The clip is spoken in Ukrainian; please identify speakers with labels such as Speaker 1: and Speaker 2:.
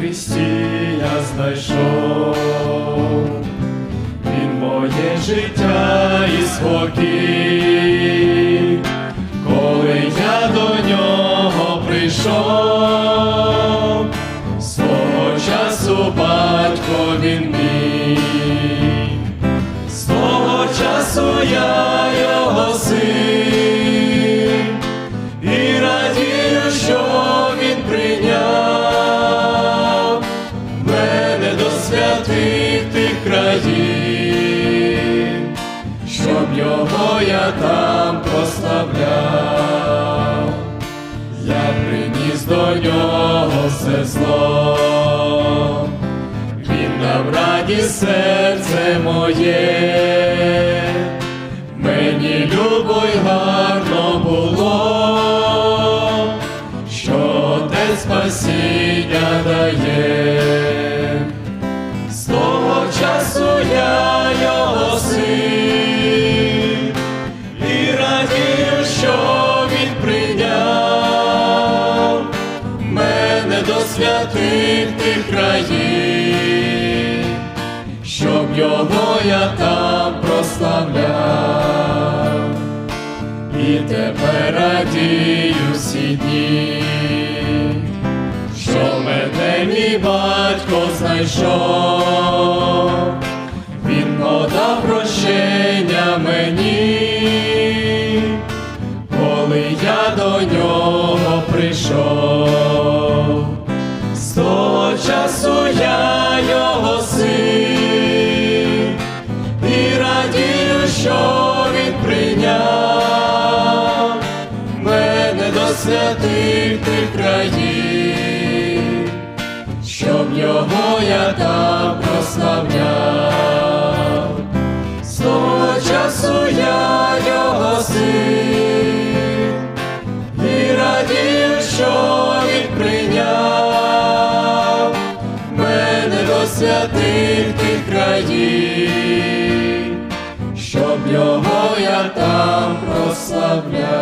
Speaker 1: Христі я знайшов, Він моє життя і спокій, коли я до нього прийшов, свого часу батько він мій, з того часу я там прославляв, я приніс до нього все зло, він дав радість серце моє, мені любо й гарно було, що те спасіння дає. З того часу я його син, святих тих країн, щоб його я там прославляв, і тепер радію всі дні, що мене мій батько знайшов, він подав прощення часу я його син, і радію, що він прийняв мене до святих тих країн, щоб його я там прославляв. Святих тих країн, щоб його я там прославляв.